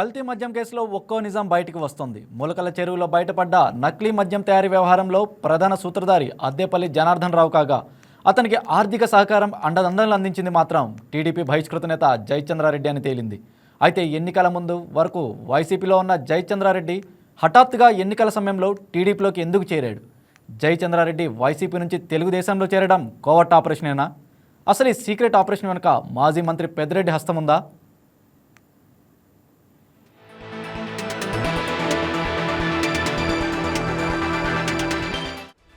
కల్తీ మద్యం కేసులో ఒక్కో నిజం బయటికి వస్తుంది. ములకల చెరువులో బయటపడ్డ నకిలీ మద్యం తయారీ వ్యవహారంలో ప్రధాన సూత్రధారి అద్దేపల్లి జనార్దన్ రావు కాగా అతనికి ఆర్థిక సహకారం అండదండలు అందించింది మాత్రం టీడీపీ బహిష్కృత నేత జయచంద్రారెడ్డి అని తేలింది. అయితే ఎన్నికల ముందు వరకు వైసీపీలో ఉన్న జయచంద్రారెడ్డి హఠాత్తుగా ఎన్నికల సమయంలో టీడీపీలోకి ఎందుకు చేరాడు? జయచంద్రారెడ్డి వైసీపీ నుంచి తెలుగుదేశంలో చేరడం కోవట్ ఆపరేషనేనా అసలు ఈ సీక్రెట్ ఆపరేషన్ వెనుక మాజీ మంత్రి పెద్దిరెడ్డి హస్తం ఉందా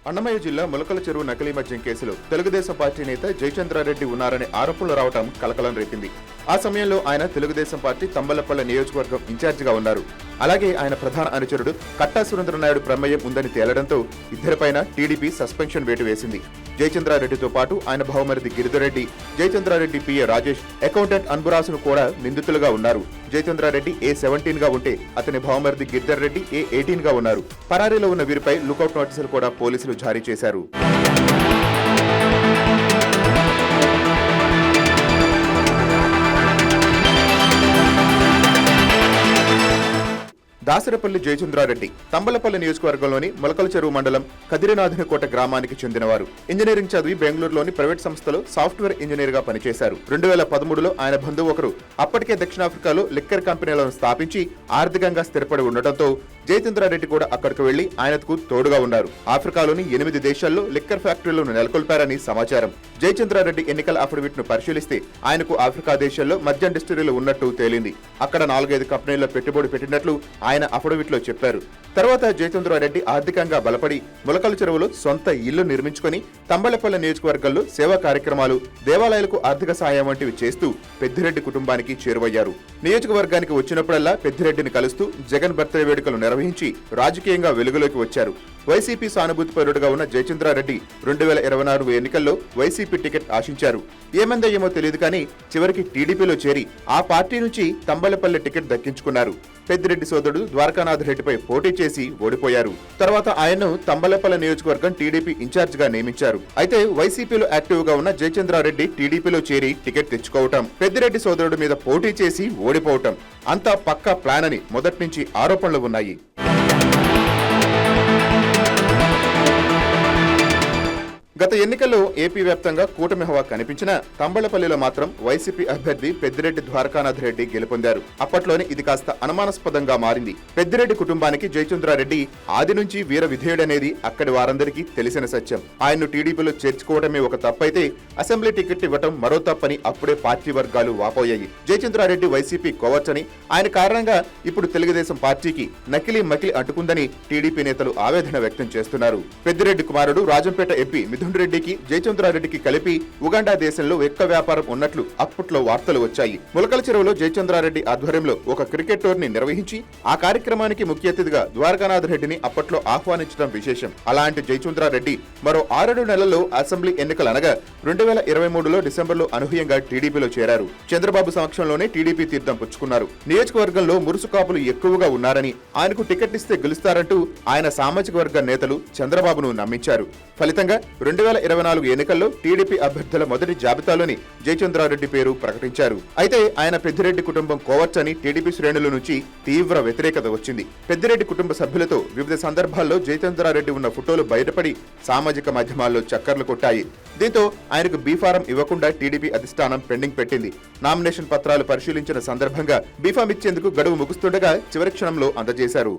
అన్నమయ్య జిల్లా ములకల చెరువు నకిలీ మద్యం కేసులో తెలుగుదేశం పార్టీ నేత జయచంద్రారెడ్డి ఉన్నారనే ఆరోపణలు రావడం కలకలం రేపింది. ఆ సమయంలో ఆయన తెలుగుదేశం పార్టీ తంబలపల్ల నియోజకవర్గం ఇన్ఛార్జిగా ఉన్నారు. అలాగే ఆయన ప్రధాన అనుచరుడు కట్టా సురేంద్రనాయుడు ప్రమేయం ఉందని తేలడంతో ఇద్దరిపైన టీడీపీ సస్పెన్షన్ వేటు వేసింది. జయచంద్రారెడ్డితో పాటు ఆయన భావమరిది గిరిధరెడ్డి జయచంద్రారెడ్డి పిఏ రాజేష్ అకౌంటెంట్ అన్బురాసును కూడా నిందితులుగా ఉన్నారు. జయచంద్రారెడ్డి ఏ సెవెంటీన్గా ఉంటే అతని భావమరిది గిరిధర్ రెడ్డి ఏ ఎయిటీన్గా ఉన్నారు. పరారీలో ఉన్న వీరిపై లుకౌట్ నోటీసులు కూడా పోలీసులు జారీ చేశారు. దాసరపల్లి జయచంద్రారెడ్డి తంబలపల్లి నియోజకవర్గంలోని మొలకల చెరువు మండలం కదిరినాథనకోట గ్రామానికి చెందినవారు. ఇంజనీరింగ్ చదివి బెంగళూరులోని ప్రైవేట్ సంస్థలో సాఫ్ట్వేర్ ఇంజనీర్గా పనిచేశారు. రెండు వేల పదమూడులో ఆయన బంధువు ఒకరు. అప్పటికే దక్షిణాఫ్రికాలో లిక్కర్ కంపెనీలను స్థాపించి ఆర్థికంగా స్థిరపడి ఉండటంతో జయచంద్రారెడ్డి కూడా అక్కడికి వెళ్ళి ఆయనకు తోడుగా ఉన్నారు. ఆఫ్రికాలోని ఎనిమిది దేశాల్లో లిక్కర్ ఫ్యాక్టరీలను నెలకొల్పారని సమాచారం. జయచంద్రారెడ్డి ఎన్నికల అఫిడవిట్ను పరిశీలిస్తే ఆయనకు ఆఫ్రికా దేశాల్లో మద్యం డిస్టరీలు ఉన్నట్టు తేలింది. అక్కడ నాలుగైదు కంపెనీల్లో పెట్టుబడి పెట్టినట్లు ఆయన అఫిడవిట్లో చెప్పారు. తర్వాత జయచంద్రారెడ్డి ఆర్థికంగా బలపడి ములకల చెరువులో సొంత ఇల్లు నిర్మించుకొని తంబళపల్లి నియోజకవర్గంలో సేవా కార్యక్రమాలు దేవాలయాలకు ఆర్థిక సాయం వంటివి చేస్తూ పెద్దిరెడ్డి కుటుంబానికి చేరువయ్యారు. నియోజకవర్గానికి వచ్చినప్పుడల్లా పెద్దిరెడ్డిని కలుస్తూ జగన్ బర్త్డే వేడుకలు నిర్వహించి రాజకీయంగా వెలుగులోకి వచ్చారు. వైసీపీ సానుభూతిపరుడుగా ఉన్న జయచంద్రారెడ్డి రెండు వేల ఇరవై నాలుగు ఎన్నికల్లో వైసీపీ టికెట్ ఆశించారు. ఏమందో ఏమో తెలియదు కానీ చివరికి టీడీపీలో చేరి ఆ పార్టీ నుంచి తంబలపల్లె టికెట్ దక్కించుకున్నారు. పెద్దిరెడ్డి సోదరుడు ద్వారకానాథ్ రెడ్డిపై పోటీ చేసి ఓడిపోయారు. తర్వాత ఆయన్ను తంబలపల్లె నియోజకవర్గం టీడీపీ ఇన్ఛార్జ్గా నియమించారు. అయితే వైసీపీలో యాక్టివ్గా ఉన్న జయచంద్రారెడ్డి టీడీపీలో చేరి టికెట్ తెచ్చుకోవటం పెద్దిరెడ్డి సోదరుడు మీద పోటీ చేసి ఓడిపోవటం అంతా పక్కా ప్లాన్ అని మొదటి నుంచి ఆరోపణలు ఉన్నాయి. గత ఎన్నికల్లో ఏపీ వ్యాప్తంగా కూటమి హవా కనిపించిన తంబళపల్లిలో మాత్రం వైసీపీ అభ్యర్థి పెద్దిరెడ్డి ద్వారకానాథ్ రెడ్డి గెలుపొందారు. అప్పట్లోనే ఇది కాస్త అనుమానాస్పదంగా మారింది. పెద్దిరెడ్డి కుటుంబానికి జయచంద్రారెడ్డి ఆది నుంచి వీర విధేయుడనేది అక్కడి వారందరికీ తెలిసిన సత్యం. ఆయన్ను టీడీపీలో చేర్చుకోవడమే ఒక తప్పైతే అసెంబ్లీ టికెట్ ఇవ్వటం మరో తప్పని అప్పుడే పార్టీ వర్గాలు వాపోయాయి. జయచంద్రారెడ్డి వైసీపీ కోవచ్చని ఆయన కారణంగా ఇప్పుడు తెలుగుదేశం పార్టీకి నకిలీ మకిలి అంటుకుందని టీడీపీ నేతలు ఆవేదన వ్యక్తం చేస్తున్నారు. పెద్దిరెడ్డి కుమారుడు రాజంపేట ఎంపీ మిథున్ రెడ్డికి జయచంద్రారెడ్డికి కలిపి ఉగాండా దేశంలో ఎక్క వ్యాపారం ఉన్నట్లు అప్పట్లో వార్తలు వచ్చాయి. ములకల చెరువులో జయచంద్రారెడ్డి ఆధ్వర్యంలో ఒక క్రికెట్ టోర్ని నిర్వహించి ఆ కార్యక్రమానికి ముఖ్య అతిథిగా ద్వారకానాథ్ రెడ్డిని అప్పట్లో ఆహ్వానించడం విశేషం. అలాంటి జయచంద్రారెడ్డి మరో ఆరేడు నెలల్లో అసెంబ్లీ ఎన్నికలు అనగా రెండు వేల ఇరవై మూడులో డిసెంబర్లో అనూహ్యంగా టీడీపీలో చేరారు. చంద్రబాబు సమక్షంలోనే టీడీపీ తీర్థం పుచ్చుకున్నారు. నియోజకవర్గంలో మురుసు కాపులు ఎక్కువగా ఉన్నారని ఆయనకు టికెట్ ఇస్తే గెలుస్తారంటూ ఆయన సామాజిక వర్గ నేతలు చంద్రబాబును నమ్మించారు. ఫలితంగా రెండు వేల ఇరవై నాలుగు ఎన్నికల్లో టీడీపీ అభ్యర్థుల మొదటి జాబితాలోని జయచంద్రారెడ్డి పేరు ప్రకటించారు. అయితే ఆయన పెద్దిరెడ్డి కుటుంబం కోవచ్చని టీడీపీ శ్రేణుల నుంచి తీవ్ర వ్యతిరేకత వచ్చింది. పెద్దిరెడ్డి కుటుంబ సభ్యులతో వివిధ సందర్భాల్లో జయచంద్రారెడ్డి ఉన్న ఫోటోలు బయటపడి సామాజిక మాధ్యమాల్లో చక్కర్లు కొట్టాయి. దీంతో ఆయనకు బీఫారం ఇవ్వకుండా టీడీపీ అధిష్టానం పెండింగ్ పెట్టింది. నామినేషన్ పత్రాలు పరిశీలించిన సందర్భంగా బీఫామ్ ఇచ్చేందుకు గడువు ముగుస్తుండగా చివరి క్షణంలో అందజేశారు.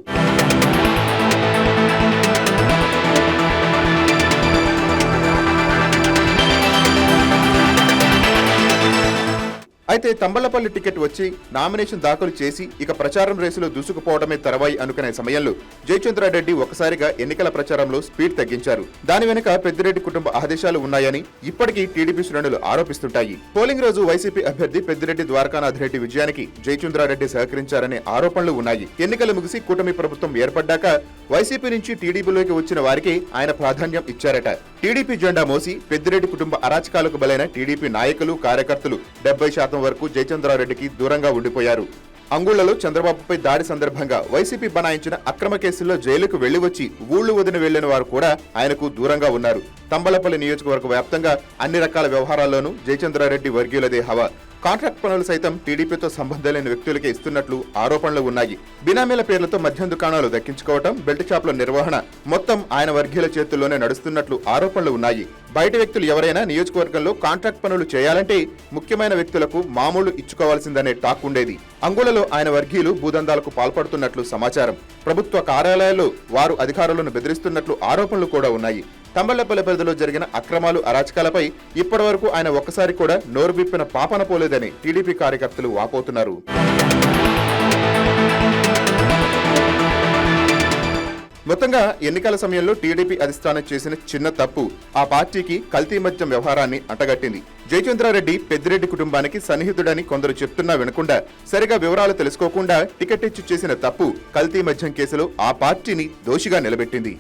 అయితే తంబలపల్లి టికెట్ వచ్చి నామినేషన్ దాఖలు చేసి ఇక ప్రచారం రేసులో దూసుకుపోవడమే తరవాయి అనుకునే సమయంలో జయచంద్రారెడ్డి ఒకసారిగా ఎన్నికల ప్రచారంలో స్పీడ్ తగ్గించారు. దాని వెనుక పెద్దిరెడ్డి కుటుంబ ఆదేశాలు ఉన్నాయని ఇప్పటికీ టీడీపీ శ్రేణులు ఆరోపిస్తుంటాయి. పోలింగ్ రోజు వైసీపీ అభ్యర్థి పెద్దిరెడ్డి ద్వారకానాథ్ రెడ్డి విజయానికి జయచంద్రారెడ్డి సహకరించారనే ఆరోపణలు ఉన్నాయి. ఎన్నికలు ముగిసి కూటమి ప్రభుత్వం ఏర్పడ్డాక వైసీపీ నుంచి టీడీపీలోకి వచ్చిన వారికి ఆయన ప్రాధాన్యం ఇచ్చారట. టీడీపీ జెండా మోసి పెద్దిరెడ్డి కుటుంబ అరాచకాలకు బలైన టీడీపీ నాయకులు కార్యకర్తలు డెబ్బై శాతం వరకు జయచంద్రారెడ్డికి దూరంగా ఉండిపోయారు. అంగుళ్ళలో చంద్రబాబుపై దాడి సందర్భంగా వైసీపీ బనాయించిన అక్రమ కేసుల్లో జైలుకు వెళ్ళి వచ్చి ఊళ్ళు వదిలి వెళ్ళిన వారు కూడా ఆయనకు దూరంగా ఉన్నారు. తంబలపల్లి నియోజకవర్గ వ్యాప్తంగా అన్ని రకాల వ్యవహారాల్లోనూ జయచంద్రారెడ్డి వర్గీయులదే హవా. కాంట్రాక్ట్ పనులు సైతం టీడీపీతో సంబంధం లేని వ్యక్తులకే ఇస్తున్నట్లు ఆరోపణలు ఉన్నాయి. బినామీల పేర్లతో మద్యం దుకాణాలు దక్కించుకోవటం బెల్ట్ షాప్ల నిర్వహణ మొత్తం ఆయన వర్గీయుల చేతుల్లోనే నడుస్తున్నట్లు ఆరోపణలు ఉన్నాయి. బయట వ్యక్తులు ఎవరైనా నియోజకవర్గంలో కాంట్రాక్ట్ పనులు చేయాలంటే ముఖ్యమైన వ్యక్తులకు మామూలు ఇచ్చుకోవాల్సిందనే టాక్ ఉండేది. అంగుళలో ఆయన వర్గీయులు భూదందాలకు పాల్పడుతున్నట్లు సమాచారం. ప్రభుత్వ కార్యాలయాల్లో వారు అధికారులను బెదిరిస్తున్నట్లు ఆరోపణలు కూడా ఉన్నాయి. తంబళ్ళపల్లి పరిధిలో జరిగిన అక్రమాలు అరాచకాలపై ఇప్పటివరకు ఆయన ఒక్కసారి కూడా నోరు విప్పిన పాపన పోలేదని టీడీపీ కార్యకర్తలు వాపోతున్నారు. మొత్తంగా ఎన్నికల సమయంలో టీడీపీ అధిష్టానం చేసిన చిన్న తప్పు ఆ పార్టీకి కల్తీ మద్యం వ్యవహారాన్ని అంటగట్టింది. జయచంద్రారెడ్డి పెద్దిరెడ్డి కుటుంబానికి సన్నిహితుడని కొందరు చెప్తున్నా వినకుండా సరిగా వివరాలు తెలుసుకోకుండా టికెట్ ఇచ్చి చేసిన తప్పు కల్తీ మద్యం కేసులో ఆ పార్టీని దోషిగా నిలబెట్టింది.